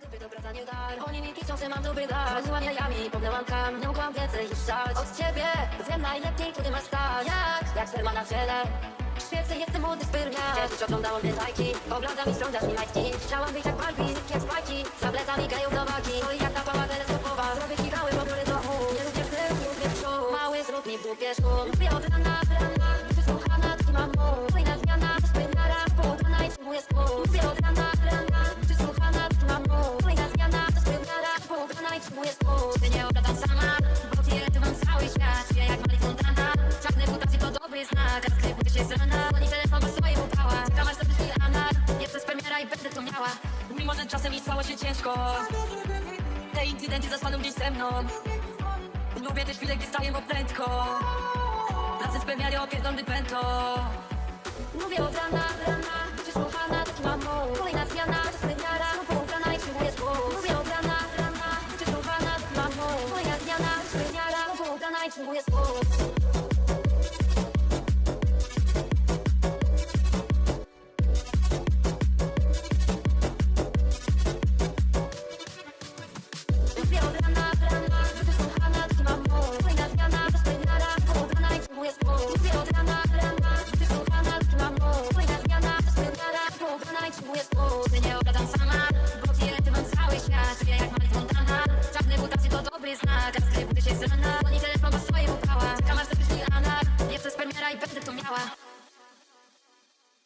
dupy do wracania dar Oni mi piszą, że mam dobry dar. Chodziłam jajami, pognęłam kam Nie mogłam więcej już szać Od ciebie wiem najlepiej, który masz stać. Jak? Jak sperma na ciele? Świecę, jestem młody spermia. Kiedyś oglądałam mnie bajki Oglądam i ściągasz mi majtki. Chciałam być jak Barbie, jak spajki. Z tabletami gejów do wagi Oj, jak ta pała teleskopowa? Zrobię ci cały pokory domu Nie lubię wtył, lubię przód Mały zrób mi w dupie szum Lubię od rana, rana trzymam mu dobry znak A sklepy się z rana Oni telefon ma swoje upała. Czekam aż to wyszli anal Jestem spermiara i będę to miała. Mimo, że czasem mi stało się ciężko. Te incydenty zostaną gdzieś ze mną. Lubię też chwile, gdy staję bo prędko. Pracy spełniali opierdolny pęto Mówię od rana, rana Przysłuchana, taki mam mu Kolejna zmiana, spermiara Połudana i przyjmuję spód Mówię od rana, rana Przysłuchana, taki mam mu Kolejna zmiana, spermiara Połudana i przyjmuję spód Lubię nie ogadam sama. Bo kiedy mam cały świat, wie jak Mike Montana Czarne mutacje to dobry znak, a skrypty się zrana Oni telefon ma swoje upała, czekam aż zapisz mi Anna. Jeszcze spermiera i będę to miała.